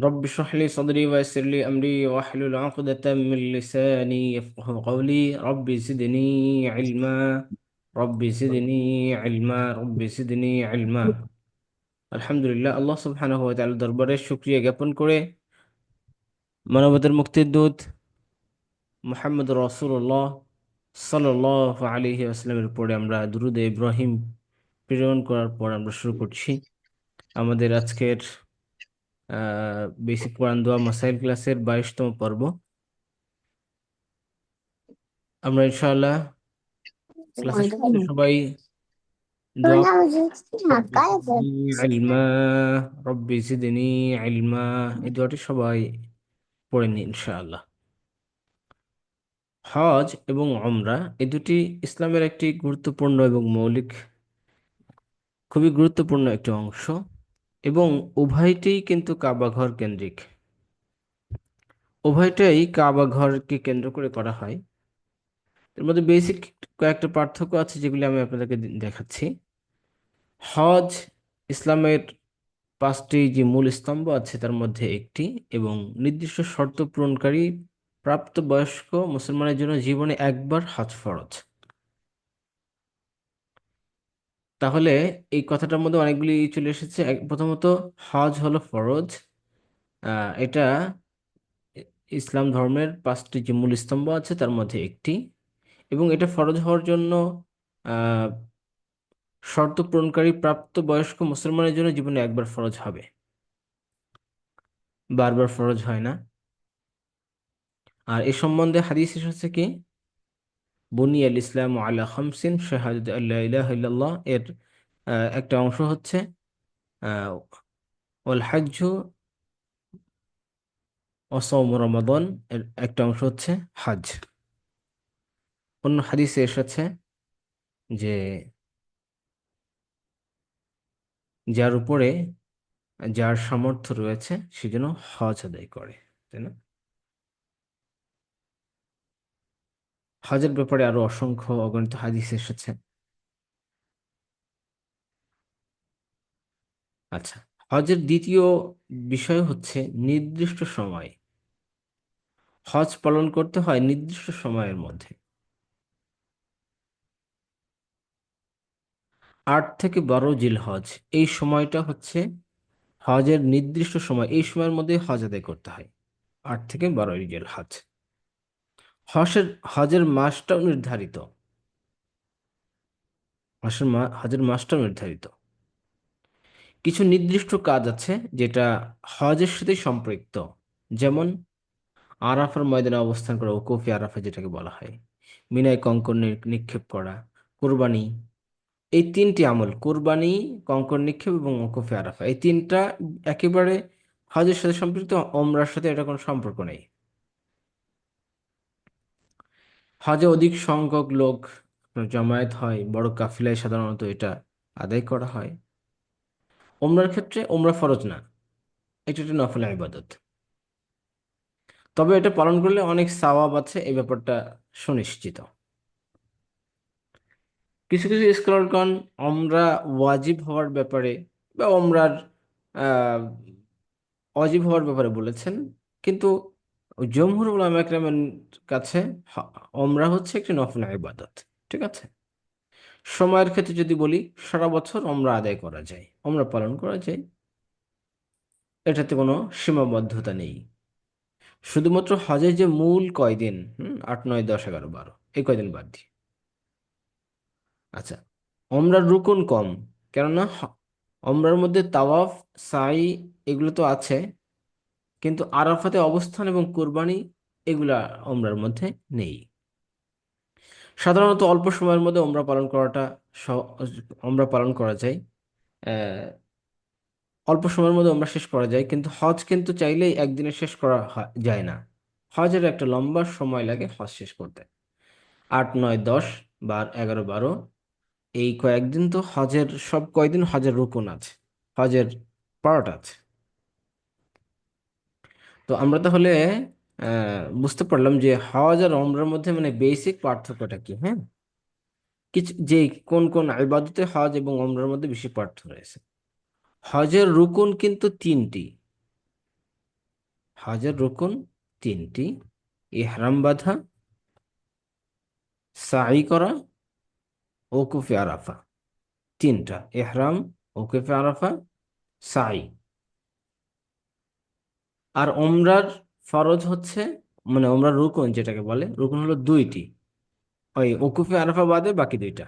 رب اشرح لي صدري ويسر لي أمري واحلل عقدة من لساني يفقه قولي رب زدني علما رب زدني علما رب زدني علما আলহামদুলিল্লাহ আল্লাহ সুবহানাহু ওয়া তাআলার দরবারে শুকরিয়া জ্ঞাপন করে মানবতার মুক্তির দূত মুহাম্মদ রাসূলুল্লাহ সাল্লাল্লাহু আলাইহি ওয়াসাল্লামের উপরে আমরা দুরূদ ইব্রাহিম প্রেরণ করার পর আমরা শুরু করছি আমাদের আজকের বেসিক কোরআন দোয়া মাসাইল ক্লাসের বাইশতম পর্ব। আমরা ইনশাআল্লাহ ক্লাসের সবাই ইলমা এই দোয়াটি সবাই পড়ে নিন ইনশাআল্লাহ। হজ এবং ওমরা এই দুটি ইসলামের একটি গুরুত্বপূর্ণ এবং মৌলিক, খুবই গুরুত্বপূর্ণ একটি অংশ। এবং উভয়টিই কিন্তু কাবা ঘর কেন্দ্রিক। উভয়টাই কাবা ঘরকে কেন্দ্র করে করা হয়। এর মধ্যে বেসিক কয়েকটা পার্থক্য আছে যেগুলি আমি আপনাদেরকে দেখাচ্ছি। হজ, ইসলামের পাঁচটি যে মূল স্তম্ভ আছে তার মধ্যে একটি এবং নির্দিষ্ট শর্ত পূরণকারী প্রাপ্তবয়স্ক মুসলমানের জন্য জীবনে একবার হজ ফরজ। তাহলে এই কথাটার মধ্যে অনেকগুলি চলে এসেছে। প্রথমত হজ হলো ফরজ। এটা ইসলাম ধর্মের পাঁচটি যে মূল স্তম্ভ আছে তার মধ্যে একটি। এবং এটা ফরজ হওয়ার জন্য শর্ত পূরণকারী প্রাপ্ত বয়স্ক মুসলমানের জন্য জীবনে একবার ফরজ হবে। বারবার ফরজ হয় না। আর এ সম্বন্ধে হাদিস এসেছে কি? বুনিয়াল ইসলাম আলা খামসিন, শাহাদাত আল্লাহ ইল্লাল্লাহ এর একটা অংশ হচ্ছে অসম রমাদন এর একটা অংশ হচ্ছে হাজ অন্য হাদিসে এসেছে যে, যার উপরে, যার সামর্থ্য রয়েছে, সে যেন হজ আদায় করে, তাই না? হজের ব্যাপারে আরও অসংখ্য অগণিত হাদিস এসেছে। আচ্ছা হজের দ্বিতীয় বিষয় হচ্ছে নির্দিষ্ট সময়। হজ পালন করতে হয় নির্দিষ্ট সময়ের মধ্যে। আট থেকে বারো জিল হজ এই সময়টা হচ্ছে হজের নির্দিষ্ট সময়, এই সময়ের মধ্যে হজ আদায় করতে হয়। আট থেকে বারো জিল হজ হজের হজের মাসটাও নির্ধারিত। হজের মা, হজের মাসটাও নির্ধারিত। কিছু নির্দিষ্ট কাজ আছে যেটা হজের সাথে সম্পৃক্ত। যেমন আরাফার ময়দানে অবস্থান করা, ওকফি আরাফা যেটাকে বলা হয়। মিনায় কঙ্কর নিক্ষেপ করা, কোরবানি। এই তিনটি আমল, কোরবানি কঙ্কর নিক্ষেপ এবং ওকফে আরাফা। এই তিনটা একেবারে হজের সাথে সম্পৃক্ত, ওমরার সাথে এটা কোনো সম্পর্ক নেই। হজে অধিক সংখ্যক লোক জমায়েত হয়, বড় কাফিলায় সাধারণত এটা আদায় করা হয়। ওমরার ক্ষেত্রে ওমরা ফরজ না, এটা একটা নফল ইবাদত। তবে এটা পালন করলে অনেক সাওয়াব আছে, এই ব্যাপারটা সুনিশ্চিত। কিছু কিছু স্কলারগণ ওমরা ওয়াজিব হওয়ার ব্যাপারে বা ওমরার অজীব হওয়ার ব্যাপারে বলেছেন, কিন্তু জমহুর উলামা একরামের কাছে ওমরা হচ্ছে একটি নফল ইবাদত, ঠিক আছে? সময়ের ক্ষেত্রে যদি বলি, সারা বছর ওমরা আদায় করা যায়, ওমরা পালন করা যায়। এটাতে কোনো সীমাবদ্ধতা নেই। শুধুমাত্র হজের যে মূল কয়দিন, হুম, আট, নয়, দশ, এগারো, বারো, এই কয়দিন বাদ দিয়ে আচ্ছা ওমরার রুকুন কম, কেননা ওমরার মধ্যে তাওয়াফ, সাই, এগুলো তো আছে কিন্তু আরাফাতে অবস্থান এবং কোরবানি এগুলা ওমরার মধ্যে নেই। সাধারণত অল্প সময়ের মধ্যে ওমরা পালন করাটা ওমরা পালন করা যায়। অল্প সময়ের মধ্যে ওমরা শেষ করা যায়, কিন্তু হজ কিন্তু চাইলেই একদিনে শেষ করা যায় না। হজের একটা লম্বা সময় লাগে হজ শেষ করতে। আট, নয়, দশ, বার, এগারো, বারো, এই কয়েকদিন তো হজের, সব কয়দিন হজের রুকুন আছে, হজের পার্ট আছে। তো আমরা তাহলে বুঝতে পারলাম যে হজ আর ওমরার মধ্যে মানে বেসিক পার্থক্যটা কি হ্যাঁ? কিছু যে কোন কোন ইবাদতে হজ এবং ওমরার মধ্যে বেশি পার্থক্য রয়েছে। হজের রুকুন কিন্তু তিনটি। হজের রুকুন তিনটি। ইহরাম বাঁধা সাই করা, ওকুফে আরাফা। তিনটা। ইহরাম ওকুফে আরাফা সাই আর ওমরার ফরজ হচ্ছে মানে ওমরার রুকুন যেটাকে বলে রুকুন হলো দুইটি। ওই ওকুফে আরাফা বাদে বাকি দুইটা।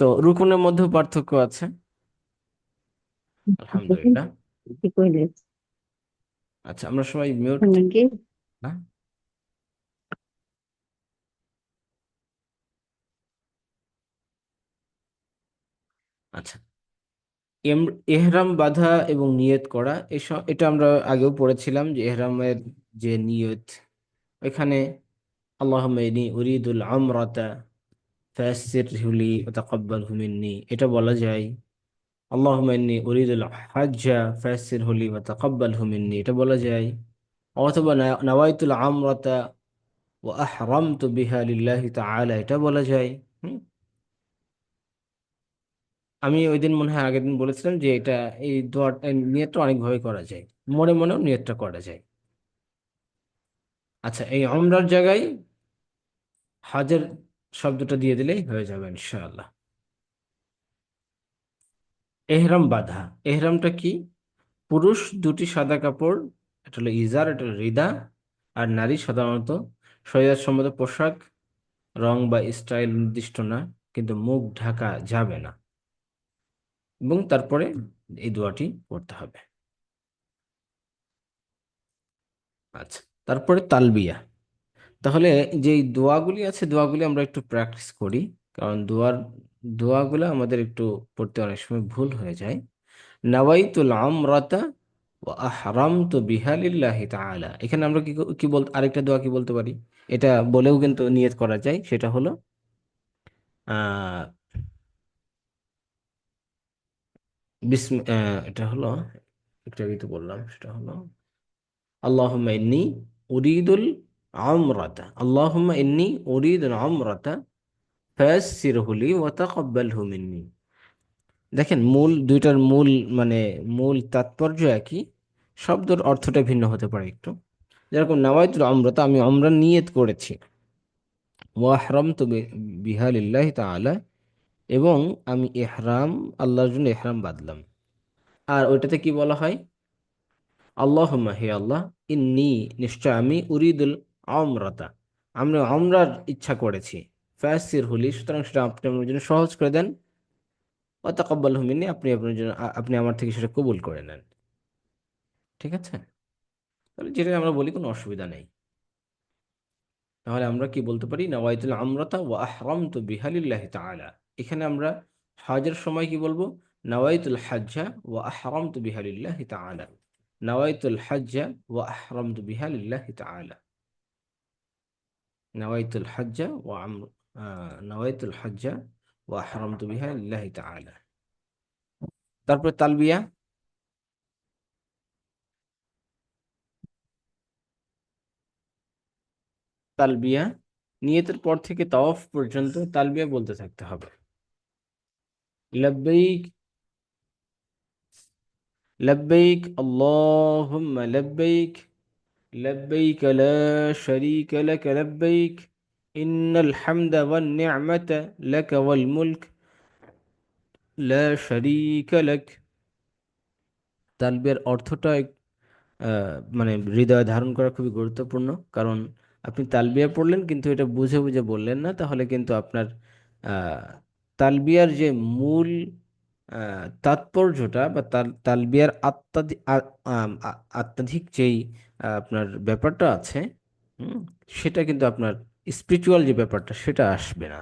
তো রুকুনের মধ্যেও পার্থক্য আছে। আলহামদুলিল্লাহ। আচ্ছা আমরা সবাই মিউট না? আচ্ছা। এহরাম বাঁধা এবং নিয়ত করা এসব এটা আমরা আগেও পড়েছিলাম যে এহরামের যে নিয়ত এখানে ইন্নী উরিদুল আমরাতা ফায়াসসিরহু লি ওয়া তাকাব্বালহু মিন্নি, এটা বলা যায় আল্লাহ ইন্নী উরিদুল হাজ্জা ফায়াসসিরহু লি ওয়া তাকাব্বালহু মিন্নি, এটা বলা যায়, অথবা না- নাওয়াইতুল আমরাতা ওয়া আহরামতু বিহা লিল্লাহি তাআলা, এটা বলা যায়, হুম? আমি ওই দিন মনে হয় আগের দিন বলেছিলাম যে এটা এই দোয়াটা নিয়তটা অনেকভাবে করা যায়। মনে মনেও নিয়তটা করা যায়। আচ্ছা এই উমরার জায়গায় হজের শব্দটা দিয়ে দিলেই হয়ে যাবে ইনশাআল্লাহ। এহরাম বাধা। এহরামটা কি? পুরুষ দুটি সাদা কাপড়, এটা হলো ইজার, এটা হলো রিদা, আর নারী সাধারণত শরীয়ত সম্মত পোশাক, রং বা স্টাইল নির্দিষ্ট না, কিন্তু মুখ ঢাকা যাবে না। এবং তারপরে এই দোয়াটি পড়তে হবে। আচ্ছা তারপরে তালবিয়া। তাহলে যে দোয়াগুলি আছে, দোয়াগুলি আমরা একটু প্র্যাকটিস করি, কারণ দোয়ার, দোয়াগুলো আমাদের একটু পড়তে অনেক সময় ভুল হয়ে যায়। নাওয়াইতুল আমরাতা ওয়া আহরামতু বিহা লিল্লাহি তাআলা। এখানে আমরা কি কি বল, আরেকটা দোয়া কি বলতে পারি? এটা বলেও কিন্তু নিয়ত করা যায়, সেটা হলো, আহ বিসম এটা হলো, একটু আগে তো বললাম, সেটা হলো, আল্লাহুম্মা ইন্নী উরিদুল আমরাতা, আল্লাহুম্মা ইন্নী উরিদুল আমরাতা, ফায়াসসিরহু লি ওয়া তাকাব্বালহু মিন্নি। দেখেন, মূল, দুইটার মূল মানে মূল তাৎপর্য একই, শব্দের অর্থটা ভিন্ন হতে পারে একটু। যেরকম নাওয়াইতুল আমরাতা, আমি আমরা নিয়ত করেছি। ওয়া আহরামতু বি- বিহা লিল্লাহি তাআলা এবং আমি এহরাম, আল্লাহর জন্য ইহরাম বাঁধলাম। আর ওইটাতে কি বলা হয়? আল্লাহুম্মা হে আল্লাহ, ইন্নি নিশ্চয় আমি উরিদুল আমরাতা। আমরা আমরার ইচ্ছা করেছি। ফ্যাসির হলি, সুতরাং সেটা আপনি আমার জন্য সহজ করে দেন। ও তাকাব্বাল মিন্নি, আপনি আপনার জন্য, আপনি আমার থেকে সেটা কবুল করে নেন। ঠিক আছে? তাহলে যেটা আমরা বলি, কোনো অসুবিধা নেই। তাহলে আমরা কি বলতে পারি? নাওয়াইতুল আমরাতা ওয়া আহরামতু বিহালিল্লাহি তাআলা। এখানে আমরা হজের সময় কি বলব? নাওয়াইতুল হাজ্জা ওয়া আহরামতু বিহালিল্লাহি তাআলা। নাওয়াইতুল হাজ্জা ওয়া আহরামতু বিহালিল্লাহি তাআলা। নাওয়াইতুল হাজ্জা ওয়া আমর নাওয়াইতুল হাজ্জা ওয়া আহরামতু বিহালিল্লাহি তাআলা। তারপরে তালবিয়া। তালবিয়া, নিয়তের পর থেকে তাওয়াফ পর্যন্ত তালবিয়া বলতে থাকতে হবে। লব্বাইক لبيك اللهم لبيك لبيك لا شريك لك لبيك إن الحمد والنعمة لك والملك لا شريك لك তালবিয়ার অর্থটা এক- আহ, মানে হৃদয়ে ধারণ করা খুবই গুরুত্বপূর্ণ কারণ আপনি তালবিয়া পড়লেন কিন্তু এটা বুঝে বুঝে বললেন না তাহলে কিন্তু আপনার আহ, তালবিয়ার যে মূল তাৎপর্যটা বা তাল, তালবিয়ার আত্মাধিক আত্মাধিক যেই আপনার ব্যাপারটা আছে সেটা কিন্তু আপনার স্পিরিচুয়াল যে ব্যাপারটা সেটা আসবে না।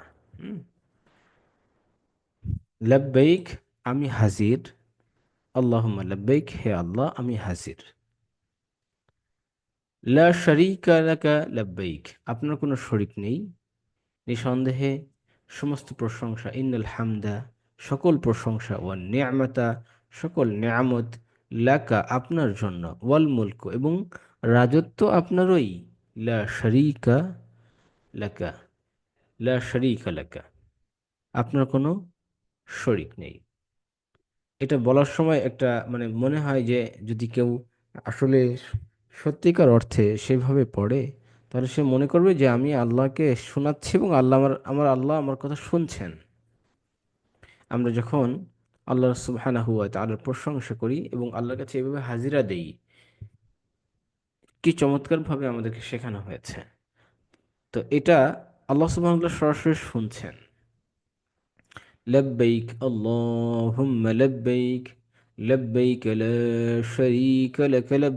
লাব্বাইক, আমি হাজির আল্লাহুম্মা লাব্বাইক, হে আল্লাহ, আমি হাজির লা শারীকা লাকা লাব্বাইক, আপনার কোনো শরিক নেই, নিঃসন্দেহে সমস্ত প্রশংসা, ইন্নাল হামদা, সকল প্রশংসা ওয়ান নিয়ামতা, সকল নিয়ামত লাকা আপনার জন্য, ওয়াল মুলক, এবং রাজত্ব আপনারই। লা শারীকা লাকা, লা শারীকা লাকা, আপনার কোনো শরিক নেই। এটা বলার সময় একটা মানে মনে হয় যে যদি কেউ আসলে সত্যিকার অর্থে সেভাবে পড়ে তাহলে সে মনে করবে যে আমি আল্লাহকে শোনাচ্ছি এবং আল্লাহ আমার আমার আল্লাহ আমার কথা শুনছেন। আমরা যখন আল্লাহ সুবাহানা হুয়া তালার প্রশংসা করি এবং আল্লাহর কাছে এভাবে হাজিরা দেই, কি চমৎকারভাবে আমাদেরকে শেখানো হয়েছে। তো এটা আল্লাহ সুবাহ সরাসরি শুনছেন। লব্বৈক আল্লাহ লব্বৈক লব্বৈক লা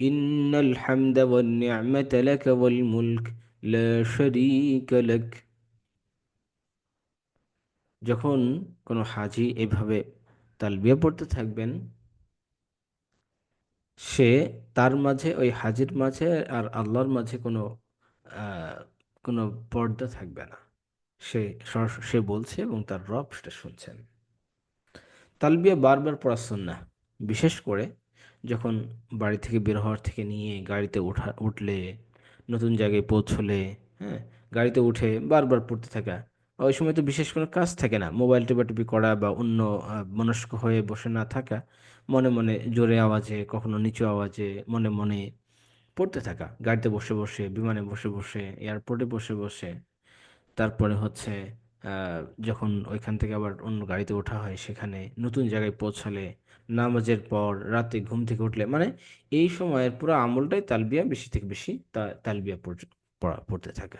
إن الحمد والنعمة لك والملك لا شريك لك যখন কোনো হাজি এভাবে তালবিয়া পড়তে থাকবেন সে তার মাঝে ওই হাজির মাঝে আর আল্লাহর মাঝে কোনো আহ, কোনো পর্দা থাকবে না সে সরাস- সে বলছে এবং তার রব সেটা শুনছেন তালবিয়া বারবার পড়া সুন্নাহ বিশেষ করে যখন বাড়ি থেকে বের হওয়ার থেকে নিয়ে গাড়িতে ওঠা, উঠলে, নতুন জায়গায় পৌঁছলে হ্যাঁ গাড়িতে উঠে বারবার পড়তে থাকা, ওই সময় তো বিশেষ কোনো কাজ থাকে না। মোবাইল টেপাটেপি করা বা অন্য মনস্ক হয়ে বসে না থাকা, মনে মনে জোরে আওয়াজে, কখনো নিচু আওয়াজে, মনে মনে পড়তে থাকা। গাড়িতে বসে বসে, বিমানে বসে বসে, এয়ারপোর্টে বসে বসে, তারপরে হচ্ছে যখন ওইখান থেকে আবার অন্য গাড়িতে ওঠা হয়, সেখানে নতুন জায়গায় পৌঁছালে, নামাজের পর রাতে ঘুম থেকে উঠলে মানে এই সময়ের পুরো আমলটাই তালবিয়া বেশি থেকে বেশি তা, তালবিয়া পড়া পড়তে থাকে।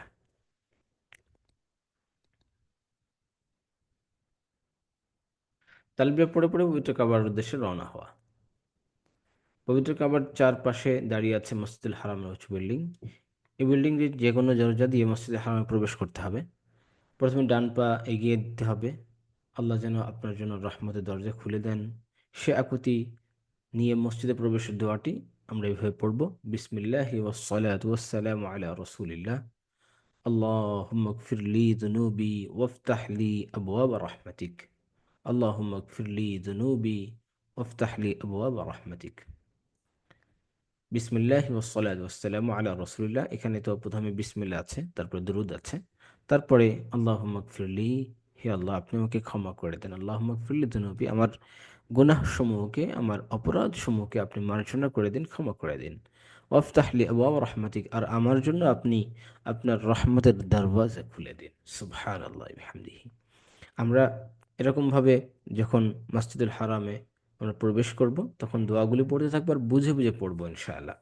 তালবিয়া পড়ে পড়ে পবিত্র কাবার উদ্দেশ্যে রওনা হওয়া। পবিত্র কাবার চারপাশে দাঁড়িয়ে আছে মসজিদুল হারামের উঁচু বিল্ডিং। এই বিল্ডিংটির যে কোনো দরজা দিয়ে মসজিদুল হারামে প্রবেশ করতে হবে। প্রথমে ডান পা এগিয়ে দিতে হবে আল্লাহ যেন আপনার জন্য রহমতের দরজা খুলে দেন সে আকুতি নিয়ে মসজিদে প্রবেশের দোয়াটি আমরা এইভাবে পড়ব বিসমিল্লাহি ওয়াসসালাতু ওয়াসসালামু আলা রাসূলিল্লাহ اللهم اغفر لي ذنوبي وافتح لي أبواب رحمتك اللهم اغفر لي ذنوبي وافتح لي أبواب رحمتك বিসমিল্লাহি ওয়াসসালাতু ওয়াসসালামু আলা রাসূলিল্লাহ এখানে তো প্রথমে বিসমিল্লাহ আছে তারপরে দুরূদ আছে তারপরে, আল্লাহুম্মা গফিরলি হে আল্লাহ, আপনি আমাকে ক্ষমা করে দেন। আল্লাহুম্মা গফিরলি দুনুবি। আমার গুনাহ সমূহকে আমার অপরাধ সমূহকে আপনি মার্জনা করে দিন, ক্ষমা করে দিন। ওয়াফতাহলি আবওয়াব রহমাতিক। আর আমার জন্য আপনি আপনার রহমতের দরওয়াজা খুলে দিন। সুবহানাল্লাহি বিহামদিহি। আমরা এরকমভাবে যখন মসজিদুল হারামে আমরা প্রবেশ করব, তখন দোয়াগুলি পড়তে থাকব আর বুঝে বুঝে পড়ব ইনশাআল্লাহ।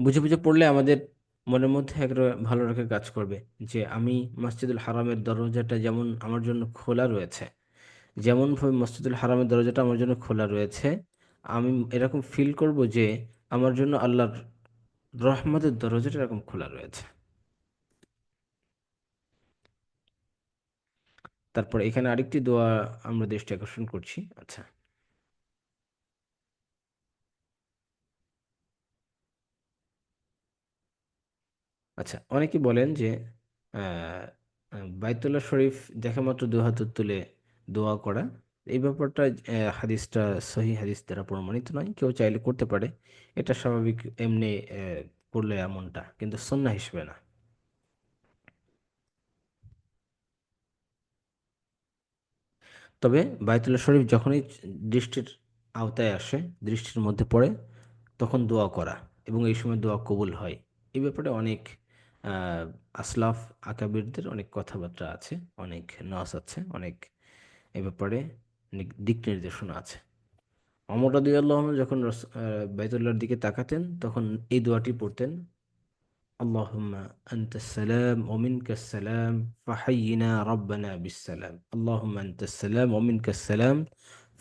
বুঝে বুঝে পড়লে আমাদের মনের মধ্যে একটা ভালো রেখে কাজ করবে যে আমি মসজিদুল হারামের দরজাটা যেমন আমার জন্য খোলা রয়েছে যেমনভাবে মসজিদুল হারামের দরজাটা আমার জন্য খোলা রয়েছে, আমি এরকম ফিল করব যে আমার জন্য আল্লাহর রহমতের দরজাটা এরকম খোলা রয়েছে। তারপর এখানে আরেকটি দোয়া আমরা দৃষ্টি আকর্ষণ করছি। আচ্ছা। আচ্ছা অনেকে বলেন যে বাইতুল্লাহ শরীফ দেখা মাত্র দু হাত তুলে দোয়া করা, এই ব্যাপারটা হাদিসটা, সহি হাদিস দ্বারা প্রমাণিত নয়। কেউ চাইলে করতে পারে। এটা স্বাভাবিক এমনি করলে এমনটা, কিন্তু সুন্নাহ হিসেবে না। তবে বায়তুল্লাহ শরীফ যখনই দৃষ্টির আওতায় আসে, দৃষ্টির মধ্যে পড়ে, তখন দোয়া করা এবং এই সময় দোয়া কবুল হয়। এই ব্যাপারে অনেক আসলাফ আকাবিরদের অনেক কথাবার্তা আছে, অনেক নস আছে, অনেক এ ব্যাপারে দিক নির্দেশনা আছে। অমর রাদু আল্লাহ যখন বাইতুল্লাহর দিকে তাকাতেন, তখন এই দোয়াটি পড়তেন, আল্লাহুম্মা আনতা সালাম ওমিনকা সালাম ফাহাইয়িনা রব্বানা বিসসালাম। আল্লাহ আনতা সালাম ওমিনকা সালাম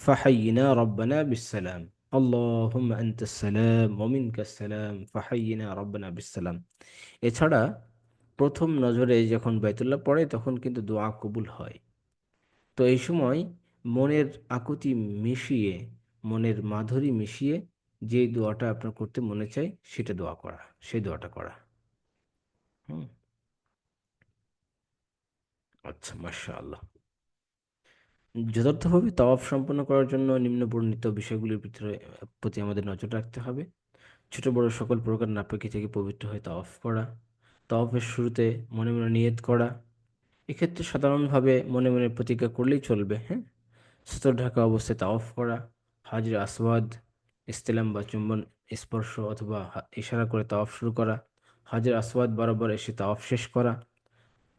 ফাহাইয়িনা রব্বানা বিসসালাম। اللهم أنت السلام ومنك السلام فحينا ربنا بالسلام এছাড়া প্রথম নজরে যখন বাইতুল্লাহ পড়ে তখন কিন্তু দোয়া কবুল হয় তো এই সময় মনের আকুতি মিশিয়ে মনের মাধুরী মিশিয়ে যে দোয়াটা আপনার করতে মনে চায় সেটা দোয়া করা সেই দোয়াটা করা হুম আচ্ছা মাশাআল্লাহ যথার্থভাবে তাওয়াফ সম্পন্ন করার জন্য নিম্ন বর্ণিত বিষয়গুলির ভিতরে, প্রতি আমাদের নজর রাখতে হবে। ছোট, বড় সকল প্রকার নাপাকি থেকে পবিত্র হয়ে তাওয়াফ করা, তাওয়াফের শুরুতে মনে মনে নিয়ত করা। এক্ষেত্রে সাধারণভাবে মনে মনে প্রতিজ্ঞা করলেই চলবে হ্যাঁ? সতর ঢাকা অবস্থায় তাওয়াফ করা, হাজরে আসওয়াদ, ইস্তেলাম বা চুম্বন স্পর্শ অথবা ইশারা করে তাওয়াফ শুরু করা, হাজরে আসওয়াদ বরাবর এসে তাওয়াফ শেষ করা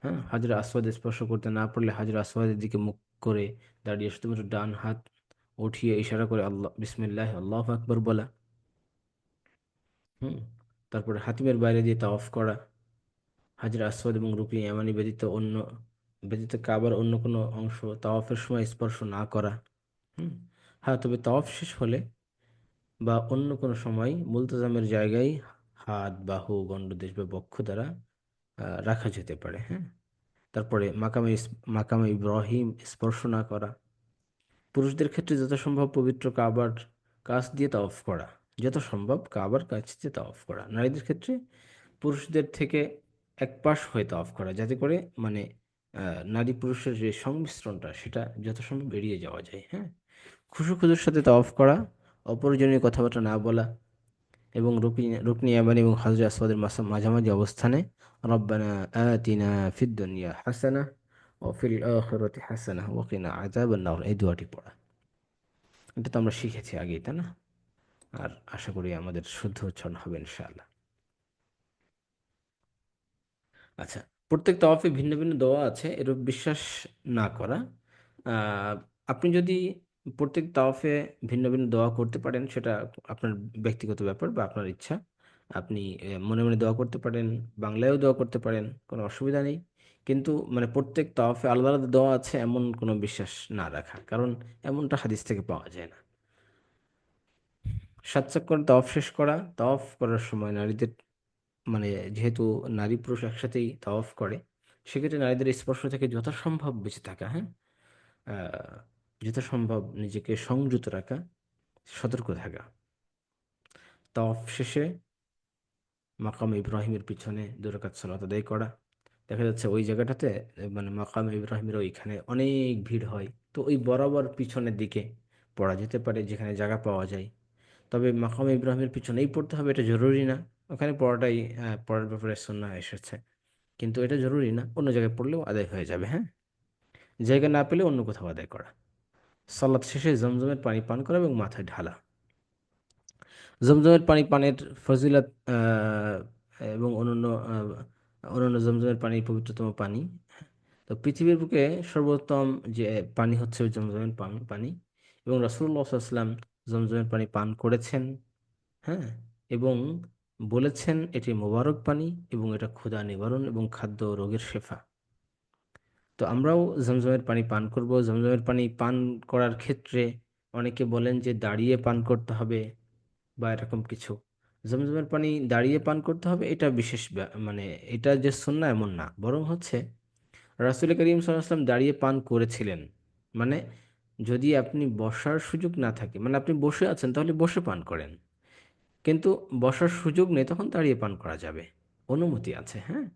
হ্যাঁ? হাজরে আসওয়াদ স্পর্শ করতে না পারলে হাজরে আসওয়াদের দিকে মুখ করে দাঁড়িয়ে শুধুমাত্র ডান হাত উঠিয়ে ইশারা করে আল্লাহ, বিসমিল্লাহ, আল্লাহ আকবর বলা। হুম, তারপরে হাতিমের বাইরে দিয়ে তাওয়াফ করা। হাজরে আসওয়াদ এবং রুকনি ইয়ামানি ব্যতীত অন্য, ব্যতীত কাবার অন্য কোনো অংশ তাওয়াফের সময় স্পর্শ না করা। হুম হ্যাঁ তবে তাওয়াফ শেষ হলে বা অন্য কোনো সময় মুলতাজামের জায়গায় হাত, বাহু, গণ্ডদেশ বা বক্ষ দ্বারা রাখা যেতে পারে। হ্যাঁ তারপরে মাকামে মাকামে ইব্রাহিম স্পর্শ না করা। পুরুষদের ক্ষেত্রে যত সম্ভব পবিত্র কাবার কাছ দিয়ে তা অফ করা যত সম্ভব কাবার কাছ দিয়ে তা অফ করা। নারীদের ক্ষেত্রে পুরুষদের থেকে এক পাশ হয়ে তা অফ করা, যাতে করে মানে নারী পুরুষের যে সংমিশ্রণটা, সেটা যত সম্ভব এড়িয়ে যাওয়া যায় হ্যাঁ? খুশু খুজুর সাথে তা অফ করা, অপ্রয়োজনীয় কথাবার্তা না বলা এবং রুকনি ইয়ামানি এবং হাজরে আসওয়াদের মাঝামাঝি অবস্থানে রব্বানা আতিনা ফিদ দুনিয়া হাসানা ও ফিল আখিরাতি হাসানা ওয়া কিনা আযাবান নার এই দোয়াটি পড়া। এটা তো আমরা শিখেছি আগেই, তাই না? আর আশা করি আমাদের শুদ্ধ উচ্চারণ হবে ইনশাআল্লাহ। আচ্ছা প্রত্যেক তাওয়াফে ভিন্ন ভিন্ন দোয়া আছে, এরূপ বিশ্বাস না করা। আপনি যদি প্রত্যেক তাওয়াফে ভিন্ন ভিন্ন দোয়া করতে পারেন, সেটা আপনার ব্যক্তিগত ব্যাপার বা আপনার ইচ্ছা। আপনি মনে মনে দোয়া করতে পারেন, বাংলায়ও দোয়া করতে পারেন, কোনো অসুবিধা নেই। কিন্তু মানে প্রত্যেক তাওয়াফে আলাদা আলাদা দোয়া আছে, এমন কোনো বিশ্বাস না রাখা, কারণ এমনটা হাদিস থেকে পাওয়া যায় না। সাত চক্কর তাওয়াফ শেষ করা তাওয়াফ করার সময় নারীদের মানে যেহেতু নারী পুরুষ একসাথেই তাওয়াফ করে, সেক্ষেত্রে নারীদের স্পর্শ থেকে যথাসম্ভব বেঁচে থাকা হ্যাঁ? যথাসম্ভব নিজেকে সংযত রাখা, সতর্ক থাকা। তাওয়াফ শেষে মাকাম ইব্রাহিমের পিছনে দুরাকাত সালাত আদায় করা। দেখা যাচ্ছে ওই জায়গাটাতে মানে মাকাম ইব্রাহিমের ওইখানে অনেক ভিড় হয়। তো ওই বরাবর পিছনের দিকে পড়া যেতে পারে, যেখানে জায়গা পাওয়া যায়। তবে মাকাম ইব্রাহিমের পিছনেই পড়তে হবে, এটা জরুরি না। ওখানে পড়াটাই পড়ার ব্যাপারে সুন্নাহ এসেছে। কিন্তু এটা জরুরি না, অন্য জায়গায় পড়লেও আদায় হয়ে যাবে হ্যাঁ? জায়গা না পেলে অন্য কোথাও আদায় করা। সালাত শেষে জমজমের পানি পান করা এবং মাথায় ঢালা। জমজমের পানি পানের ফজিলত এবং অন্যান্য অন্যান্য জমজমের পানি পবিত্রতম পানি। তো পৃথিবীর বুকে সর্বোত্তম যে পানি হচ্ছে ওই জমজমের পান- এবং রাসূলুল্লাহ সাল্লাম জমজমের পানি পান করেছেন হ্যাঁ? এবং বলেছেন, এটি মোবারক পানি এবং এটা ক্ষুধা নিবারণ এবং খাদ্য রোগের শেফা। তো আমরাও জমজমের পানি পান করব। জমজমের পানি পান করার ক্ষেত্রে অনেকে বলেন যে দাঁড়িয়ে পান করতে হবে বা এরকম কিছু। জমজমের পানি দাঁড়িয়ে পান করতে হবে এটা বিশেষ মানে এটা যে সুন্নাহ এমন না। বরং হচ্ছে রাসূল করিম আলাইহি দাঁড়িয়ে পান করেছিলেন। মানে যদি আপনি বসার সুযোগ না থাকে মানে আপনি বসে আছেন তাহলে বসে পান করেন। কিন্তু বসার সুযোগ নেই তখন দাঁড়িয়ে পান করা যাবে। অনুমতি আছে হ্যাঁ?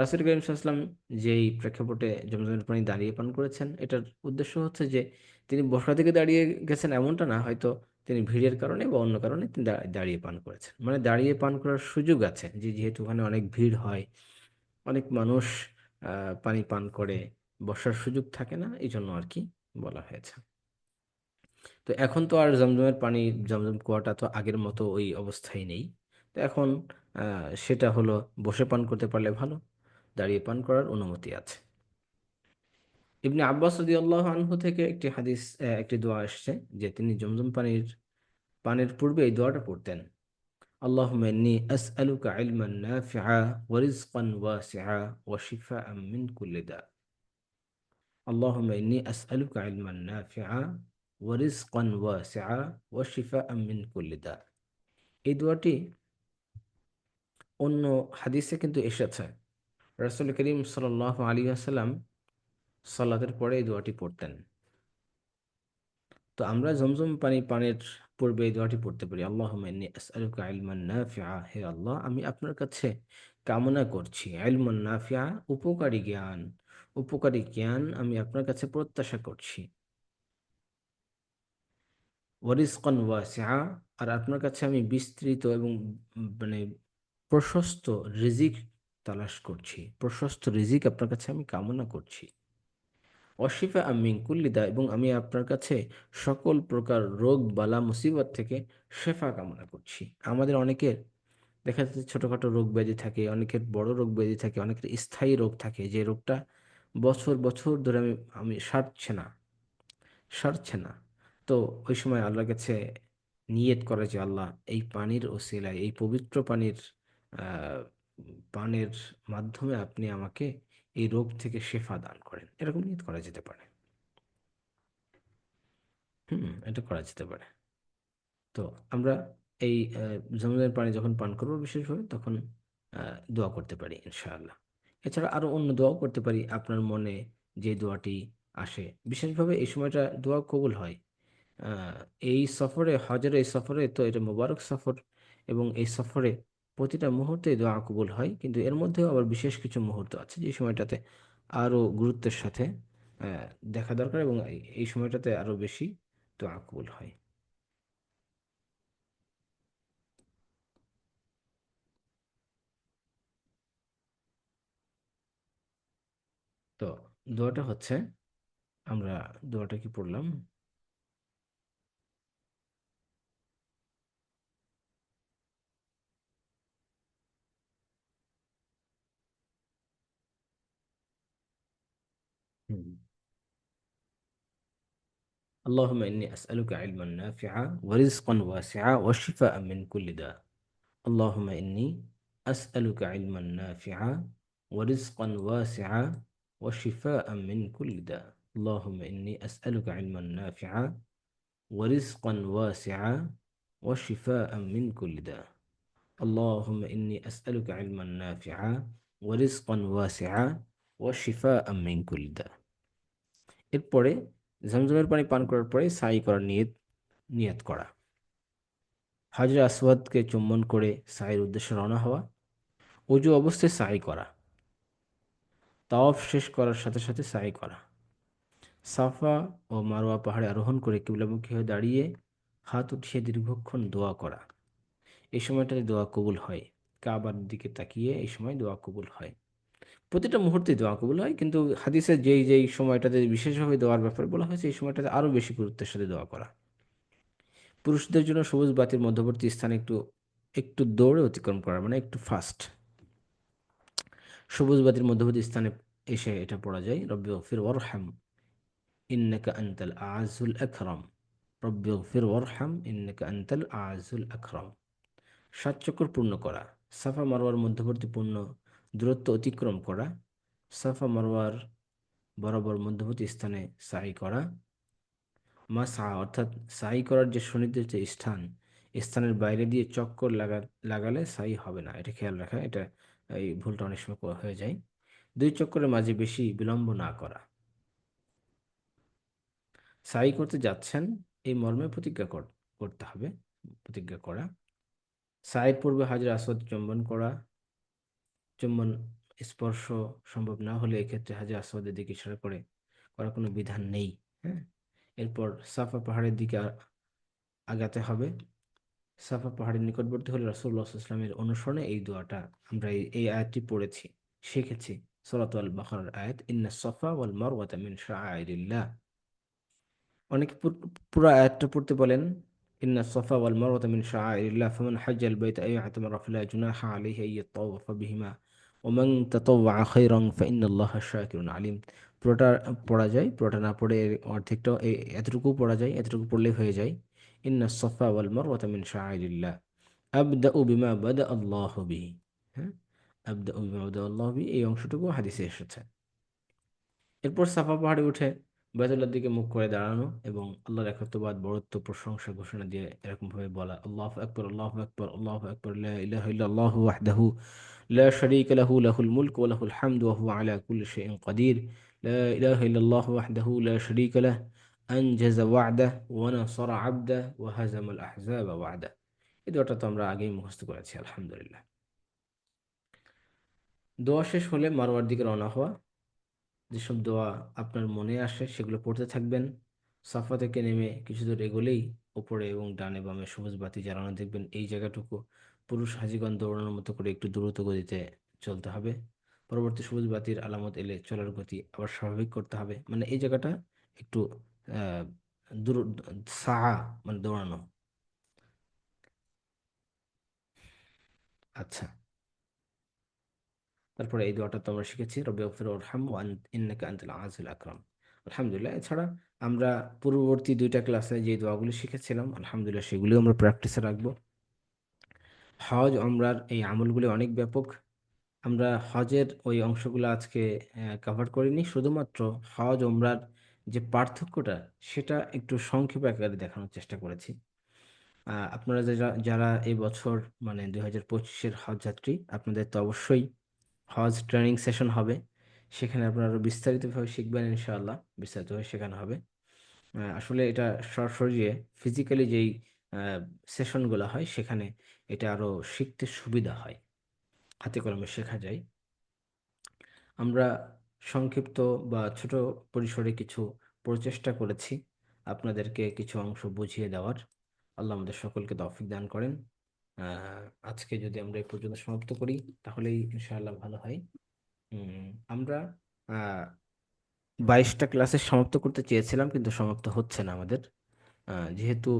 রাসূল করিম সাল্লাম যেই প্রেক্ষাপটে জমজমের পানি দাঁড়িয়ে পান করেছেন, এটার উদ্দেশ্য হচ্ছে যে তিনি বসা থেকে দাঁড়িয়ে গেছেন এমনটা না, হয়তো তিনি ভিড়ের কারণে বা অন্য কারণে তিনি দাঁড়িয়ে পান করেছেন। মানে দাঁড়িয়ে পান করার সুযোগ আছে, যে যেহেতু ওখানে অনেক ভিড় হয়, অনেক মানুষ পানি পান করে, বসার সুযোগ থাকে না এই জন্য আর কি বলা হয়েছে। তো এখন তো আর জমজমের পানি, জমজম কুয়াটা তো আগের মতো ওই অবস্থায় নেই। তো এখন সেটা হলো বসে পান করতে পারলে ভালো দাঁড়িয়ে পান করার অনুমতি আছে ইবনে আব্বাস রাদিয়াল্লাহু আনহু থেকে একটি হাদিস আহ, একটি দোয়া আসছে যে তিনি জমজম পানির পানের পূর্বে এই দোয়াটা পড়তেন اللهم إني أسألك علما نافعا ورزقا واسعا وشفاء من كل داء اللهم إني أسألك علما نافعا ورزقا واسعا وشفاء من كل داء এই দোয়াটি অন্য হাদিসে কিন্তু এসেছে রাসূল করিম সাল্লাল্লাহু আলাইহি ওয়াসাল্লাম সালাতের পরে এই দোয়াটি পড়তেন। তো আমরা জমজম পানি, পানের পূর্বে এই দোয়াটি পড়তে পারি ইলমান হে আল্লাহ, আমি আপনার কাছে কামনা করছি, ইলমান নাফিআ, উপকারী জ্ঞান উপকারী জ্ঞান আমি আপনার কাছে প্রত্যাশা করছি। ওয়ারিজকান ওয়াসিআ, আর আপনার কাছে আমি বিস্তৃত এবং মানে প্রশস্ত রিজিক তালাশ করছি। প্রশস্ত রিজিক আপনার কাছে আমি কামনা করছি। অশিফা আমিন, কুল্লিদা এবং আমি আপনার কাছে সকল প্রকার রোগ, বালা, মুসিবত থেকে শেফা কামনা করছি। আমাদের অনেকের দেখা যাচ্ছে ছোটোখাটো রোগ ব্যাধি থাকে, অনেকের বড় রোগ ব্যাধি থাকে, অনেকের স্থায়ী রোগ থাকে। যে রোগটা বছর বছর ধরে আমি আমি সারছে না সারছে না। তো ওই সময় আল্লাহর কাছে নিয়ত করে যে, আল্লাহ, এই পানির ওসিলায়, এই পবিত্র পানির পানের মাধ্যমে আপনি আমাকে এই রোগ থেকে শেফা দান করেন। এরকম নিয়ত করা যেতে পারে। হুম, এটা করা যেতে পারে। তো আমরা এই জমজমের পানি যখন পান করব বিশেষভাবে, তখন দোয়া করতে পারি, ইনশাআল্লাহ। এছাড়া আরও অন্য দোয়াও করতে পারি আপনার মনে যে দোয়াটি আসে। বিশেষভাবে এই সময়টা দোয়া কবুল হয়। এই সফরে, হজের এই সফরে তো এটা মোবারক সফর এবং এই সফরে প্রতিটা মুহূর্তে দোয়া কবুল হয়। কিন্তু এর মধ্যেও আবার বিশেষ কিছু মুহূর্ত আছে যে সময়টাতে আরও গুরুত্বের সাথে দেখা দরকার এবং এই সময়টাতে আরও বেশি দোয়া কবুল হয়। তো দোয়াটা হচ্ছে, আমরা দোয়াটা কি পড়লাম? اللهم إني أسألك علما نافعا ورزقا واسعا وشفاء من كل داء اللهم إني أسألك علما نافعا ورزقا واسعا وشفاء من كل داء اللهم إني أسألك علما نافعا ورزقا واسعا وشفاء من كل داء اللهم إني أسألك علما نافعا ورزقا واسعا وشفاء من كل داء এরপরে ঝমঝমের পানি পান করার পরে সাই করার নিয়ত নিয়ত করা। হাজরা আসওয়াদকে চুম্বন করে সাইয়ের উদ্দেশ্যে রওনা হওয়া, অজু অবস্থায় সাই করা, তাওয়াফ শেষ করার সাথে সাথে সাই করা। সাফা ও মারোয়া পাহাড়ে আরোহণ করে কিবলামুখী হয়ে দাঁড়িয়ে হাত উঠিয়ে দীর্ঘক্ষণ দোয়া করা। এই সময়টাতে দোয়া কবুল হয়। কাবার দিকে তাকিয়ে এই সময় দোয়া কবুল হয়। প্রতিটা মুহূর্তে দোয়া কবুল হয়। কিন্তু হাদিসের যেই যেই সময়টাতে বিশেষভাবে দোয়ার ব্যাপারে বলা হয়েছে, এই সময়টাতে আরও বেশি গুরুত্বের সাথে দোয়া করা। পুরুষদের জন্য সবুজ বাতির মধ্যবর্তী স্থানে একটু একটু দৌড়ে অতিক্রম করা মানে একটু ফাস্ট সবুজ বাতির মধ্যবর্তী স্থানে এসে এটা পড়া যায়, রব্বি ফির ওয়ারহাম ইন্নাকা আনতাল আজুল আকরাম। রব্বি ফির ওয়ারহাম ইন্নাকা আনতাল আজুল আকরাম। সাত চক্কর পূর্ণ করা, সাফা মারোয়ার মধ্যবর্তী পূর্ণ দূরত্ব অতিক্রম করা, সাফা মারোয়ার বরাবর মধ্যবর্তী স্থানে সাই করা মাসা অর্থাৎ সাই করার যে সুনির্দিষ্ট স্থান স্থানের বাইরে দিয়ে চক্কর লাগা, লাগালে সাই হবে না। এটা খেয়াল রাখা, এটা এই ভুলটা অনেক সময় হয়ে যায়। দুই চক্করের মাঝে বেশি বিলম্ব না করা। সাই করতে যাচ্ছেন, এই মর্মে প্রতিজ্ঞা কর- করতে হবে, প্রতিজ্ঞা করা। সাইয়ের পূর্বে হাজির আসওয়াদ চুম্বন করা চুম্বন স্পর্শ সম্ভব না হলে এক্ষেত্রে হাজির আসওয়াদের দিকে ইশারা করে করার কোনো বিধান নেই হ্যাঁ? এরপর সাফা পাহাড়ের দিকে আগাতে হবে। সাফা পাহাড়ের নিকটবর্তী হলে রাসূলুল্লাহ ইসলামের অনুসরণে এই দোয়াটা আমরা এই আয়াতটি পড়েছি, শিখেছি। সূরাত আল বাকারার আয়াত, ইন্না সাফা ওয়াল মারওয়াতা মিন শাআইরিল্লাহ। অনেকে পুর- আয়াতটা পড়তে বলেন, ইন্না সাফা ওয়াল মারওয়াতা মিন শাআইরিল্লাহ, ফামান হাজ্জাল বাইতা আও ইয়াতামারা ফালা জুনাহা আলাইহি ইয়াতাওয়াফা বিহিমা। ওমান তাতাওয়া খায়রান ফাইন্নাল্লাহা শাকিরুন আলিম পুরোটা পড়া যায়, পুরোটা না পড়ে অর্ধেকটা এতটুকু পড়া যায়, এতটুকু পড়লে হয়ে যায়। ইন্না সাফা ওয়াল মারওয়াতা মিন শাআইরিল্লাহ আবদাউ বিমা বাদা আল্লাহ বিহি। হ্যাঁ? আবদাউ বিমা বাদা আল্লাহ বিহি, এই অংশটুকু হাদিসে এসেছে। এরপর সাফা পাহাড়ে উঠে বাইতুল্লাহর দিকে মুখ করে দাঁড়ানো এবং আল্লাহর একত্ববাদ বড়ত্ব প্রশংসা ঘোষণা দিয়ে এরকম ভাবে বলা, আল্লাহু আকবার আল্লাহু আকবার আল্লাহু আকবার, লা ইলাহা ইল্লাল্লাহু ওয়াহদাহু লাহুল মুলকু ওয়া লাহুল হামদু ওয়া হুয়া আলা কুল্লি শাইইন কাদির লা ইলাহা ইল্লাল্লাহু ওয়াহদাহু লা শারীকা লাহু আনজাযা ওয়া'দাহু ওয়া নাসারা 'abদাহু ওয়া হাযামাল আহজাবা ওয়া'দাহু এই দোয়াটা তো আমরা আগেই মুখস্থ করেছি, আলহামদুলিল্লাহ। দোয়া শেষ হলে মারোয়ার দিকে রওনা হওয়া। যেসব দোয়া আপনার মনে আসে সেগুলো পড়তে থাকবেন। সাফা থেকে নেমে কিছু দূর এগোলেই ওপরে এবং ডানে বামে সবুজ বাতি জ্বালানো দেখবেন। এই জায়গাটুকু পুরুষ হাজিগণ দৌড়ানোর মতো করে একটু দ্রুত গতিতে চলতে হবে। পরবর্তী সবুজ বাতির আলামত এলে চলার গতি আবার স্বাভাবিক করতে হবে। মানে এই জায়গাটা একটু সাহা মানে দৌড়ানো। আচ্ছা। তারপরে এই দোয়াটা তো আমরা শিখেছি রবি গফির ওরহাম ওয়ান ইন্নাকা আনতাল আজিল আকরাম। আলহামদুলিল্লাহ, এছাড়া আমরা পূর্ববর্তী দুইটা ক্লাসে যে দোয়াগুলি শিখেছিলাম, আলহামদুলিল্লাহ সেগুলিও আমরা প্র্যাকটিসে রাখব। হজ আমরার এই আমলগুলি অনেক ব্যাপক। আমরা হজের ওই অংশগুলো আজকে কভার করিনি। শুধুমাত্র হজ ওমরার যে পার্থক্যটা, সেটা একটু সংক্ষেপে আকারে দেখানোর চেষ্টা করেছি। আপনারা যারা যারা এই বছর মানে দুই হাজার পঁচিশের হজ যাত্রী, আপনাদের তো অবশ্যই হজ ট্রেনিং সেশন হবে। সেখানে আপনারা বিস্তারিতভাবে শিখবেন ইনশাআল্লাহ, বিস্তারিতভাবে শেখানো হবে। আসলে এটা সরাসরি ফিজিক্যালি যেই সেশনগুলো হয়, সেখানে এটা আরও শিখতে সুবিধা হয়। হাতে কলমে শেখা যায়। আমরা সংক্ষিপ্ত বা ছোট পরিসরে কিছু প্রচেষ্টা করেছি আপনাদেরকে কিছু অংশ বুঝিয়ে দেওয়ার। আল্লাহ আমাদের সকলকে তৌফিক দান করেন। আজকে যদি আমরা এই পর্যন্ত সমাপ্ত করি, তাহলেই ইনশাআল্লাহ ভালো হয়। আমরা বাইশটা ক্লাসে সমাপ্ত করতে চেয়েছিলাম, কিন্তু সমাপ্ত হচ্ছে না আমাদের। যেহেতু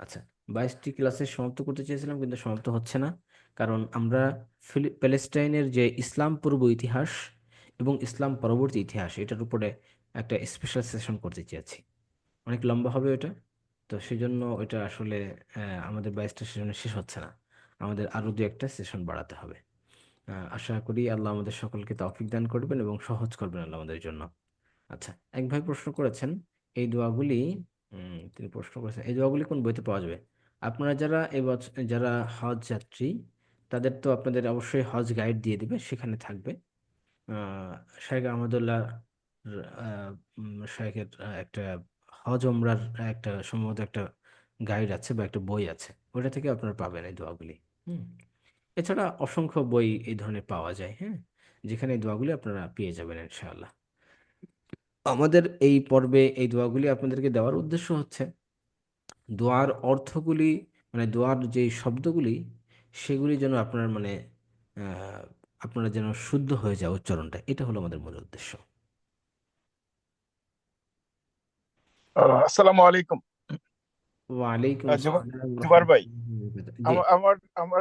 আচ্ছা বাইশটি ক্লাসে সমাপ্ত করতে চেয়েছিলাম কিন্তু সমাপ্ত হচ্ছে না। কারণ আমরা প্যালেস্টাইনের যে ইসলাম পূর্ব ইতিহাস এবং ইসলাম পরবর্তী ইতিহাস, এটার উপরে একটা স্পেশাল সেশন করতে চেয়েছি। অনেক লম্বা হবে ওটা তো সেই জন্য ওইটা আসলে আমাদের বাইশটা সেশনে শেষ হচ্ছে না। আমাদের আরও দু একটা সেশন বাড়াতে হবে। আশা করি আল্লাহ আমাদের সকলকে তৌফিক দান করবেন এবং সহজ করবেন আল্লাহ আমাদের জন্য। আচ্ছা এক ভাই প্রশ্ন করেছেন, এই দোয়াগুলি উম, তিনি প্রশ্ন করেছেন। এই দোয়াগুলি কোন বইতে পাওয়া যাবে? আপনারা যারা এবছর যারা হজ যাত্রী তাদের তো আপনাদের অবশ্যই হজ গাইড দিয়ে দিবে সেখানে থাকবে। শাইখ আহমদুল্লাহ আহ, একটা হজ ওমরার একটা সম্ভবত একটা গাইড আছে বা একটা বই আছে ওটা থেকে আপনারা পাবেন এই দোয়াগুলি। হুম এছাড়া অসংখ্য বই এই ধরনের পাওয়া যায় হ্যাঁ? যেখানে এই দোয়াগুলি আপনারা পেয়ে যাবেন ইনশাআল্লাহ। আমাদের এই পর্বে এই দোয়াগুলি আপনাদেরকে দেওয়ার উদ্দেশ্য হচ্ছে দোয়ার অর্থগুলি মানে দোয়ার যে শব্দগুলি সেগুলি যেন আপনার মানে আপনারা যেন শুদ্ধ হয়ে যায় উচ্চারণটা। এটা হলো আমাদের মূল উদ্দেশ্য। আসসালামু আলাইকুম। ওয়ালাইকুম আসসালাম। ভাই আমার আমার